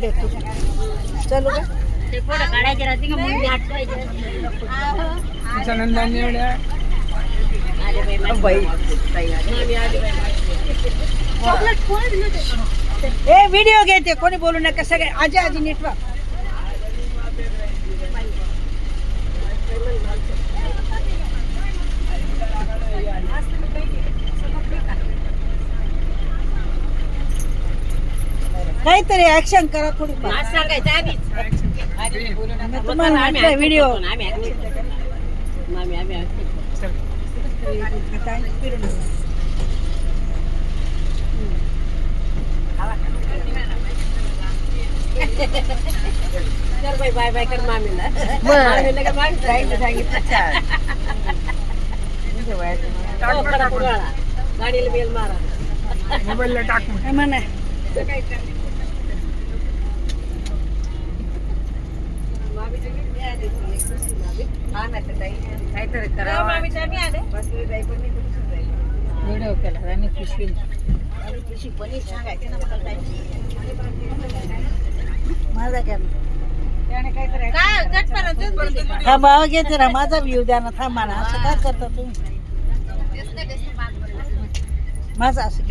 दे तू चलू का? ए व्हिडिओ घेते कोणी बोलू नका. सगळे आजी आजी नीट वा काहीतरी ऍक्शन करा थोडी आज सांगायचं आधीच. तुम्हाला व्हिडिओ आम्ही आम्ही करतो. कर बाई बाय बाय कर मामीला. मामीला का मामी सांगितलं? हो. गाडीला बेल मारा. मोबाईलला टाक मग. म्हणा काहीतरी करा मामीच्या आम्ही आले. व्हिडिओ केला आणि हा भाव घेते ना माझा व्ह्यू द्या ना थांबा ना. असं काय करता तुम्ही? माझं असं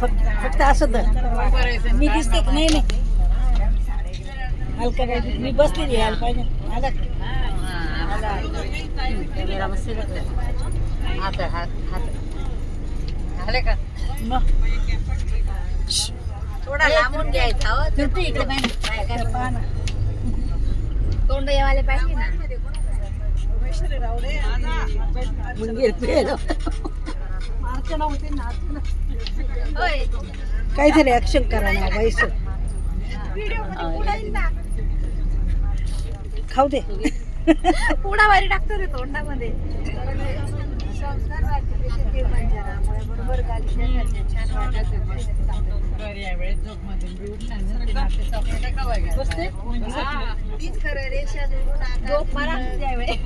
फक्त फक्त असं धर. मी दिसते का नाही नाही? हलका मी बसलेली यायला पाहिजे. आला का? कॅमेरा हात हात हात झाले का मग थोडा लांबून घ्यायचा हो इकडे काय ना. तोंड येवाले पाहिजे ना काहीतरी ऍक्शन करा ना बाईस खाऊ दे. पुडा वारी टाकतो रे तोंडामध्ये. झोप मारा त्यावेळी.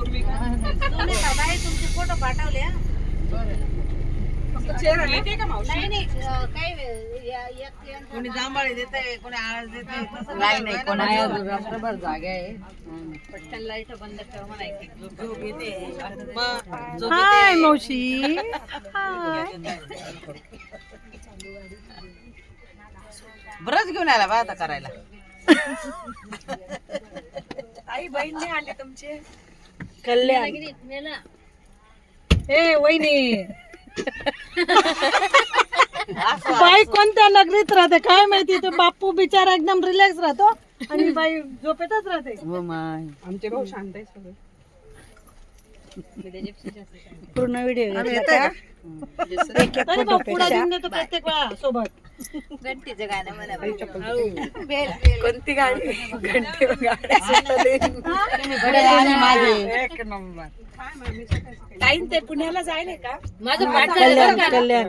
हा? नाही नाही अं, काय वे- या- एक- एक- कोणी जांभळे देते कोणी आळस देते नाही, नाही, कोणाला- रात्रभर जागा आहे. पटकन लाइट बंद कर म्हणायची झोप येते. मग झोप हाय येते. मावशी. ब्रश घेऊन आला बा आता करायला. आई बहीण नाही आले तुमचे? कल्याण. ए वहिनी. बाई कोणत्या नगरीत राहते काय माहिती तो बापू बिचारा एकदम रिलॅक्स राहतो आणि बाई झोपेतच राहते. हो माय. आमचे भाऊ शांत आहे सगळे. पूर्ण व्हिडिओ एक एक फोटो प्रत्येक वेळा सोबत. घंटीचं गाणं म्हणा. कोणती गाडी घंटे एक नंबर. ताईन ते पुण्याला जायले का? माझं पाठ कल्याण कल्याण.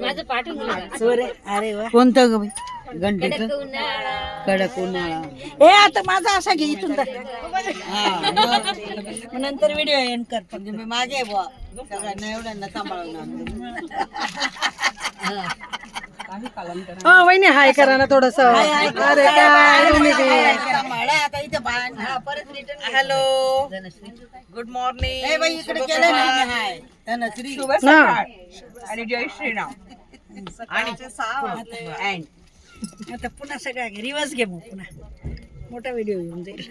माझं पाठवून दिलं. सोरे अरे वा. कोणतं ग घंटे कडक उन्हाळा. कडक उन्हाळा. ए आता माझा असा घे इथून तर हा मग. नंतर व्हिडिओ एंड कर. म्हणजे मी मागे बुवा. सगळ्यांना एवढ्यांना सांभाळून हा वहिनी हाय करा ना थोडस. अरे काय तुम्ही ते? हॅलो गुड मॉर्निंग इकडे केलं हाय. धनश्री. शुभ ना. आणि जय श्रीराम. आणि आता पुन्हा सगळ्या रिवर्स घे मग पुन्हा. मोठा व्हिडिओ येऊन जाईल.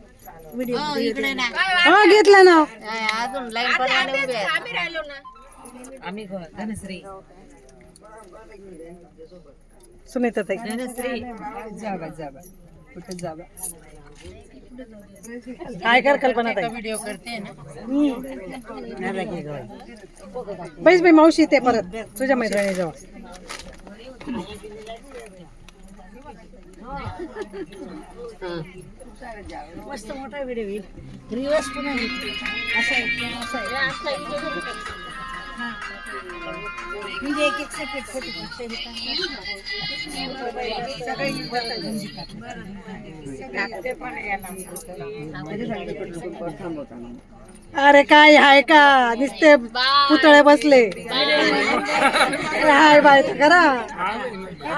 हा घेतला ना. काय अजून लाईन परवाने उभे. आम्ही राहिलो ना. आम्ही घ- धनश्री. सुनीता ताई. धनश्री. जागा जागा कुठे जागा काय कर कल्पना ताई? व्हिडिओ करते ना. बैस बाई मावशी ते परत. तुझ्या मैत्रिणी जवळ मस्त मोठा व्हिडिओ येईल रिवर्स. असं आहे, असं आहे. म्हणजे एक एक सेपरेट फोटो अरे काय हाय का नुसते पुतळे बसले हाय बाय